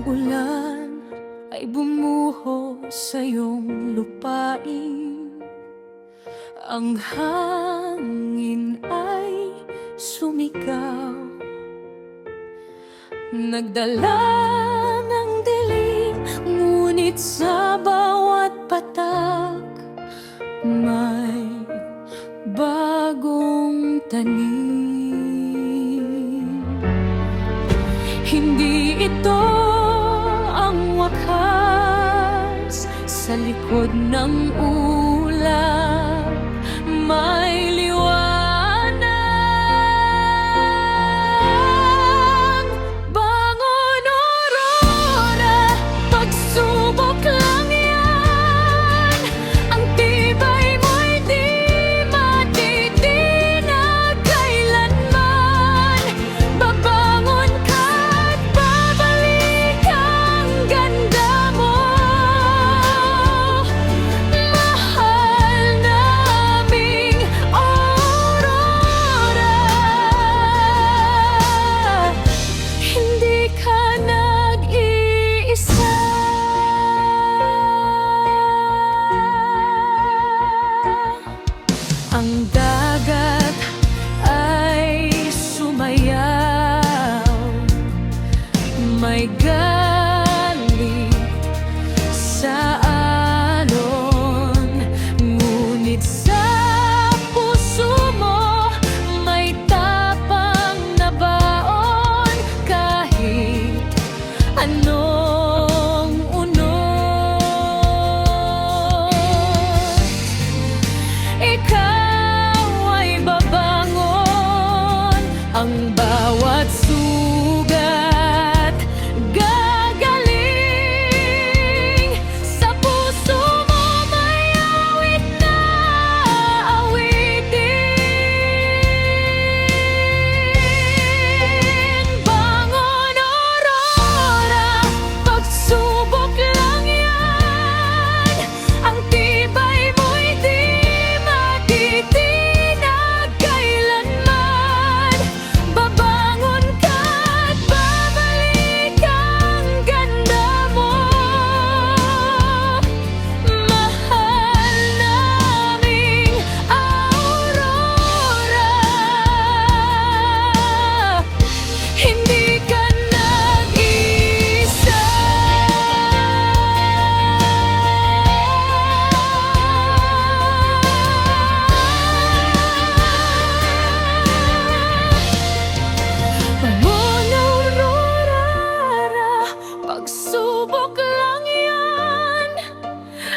Ang ulan ay bumuho sa iyong lupain. Ang hangin ay sumigaw. Nagdala ng dilim Ngunit sa bawat patak May bagong tanim. Hindi ito wakas Sa likod ng ulap May Ang dagat ay sumayaw. May galit sa alon. Ngunit sa puso mo May tapang na baon. Kahit anong unos Ang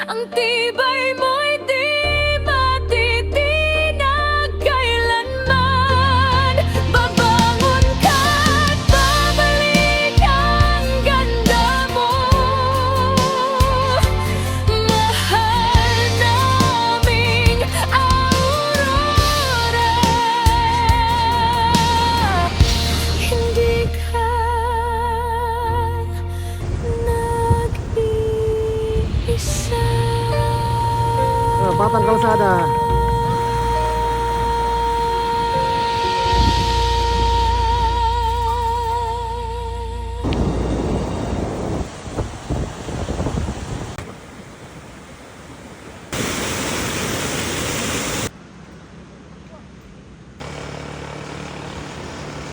Ang tibay Batang Kalsada.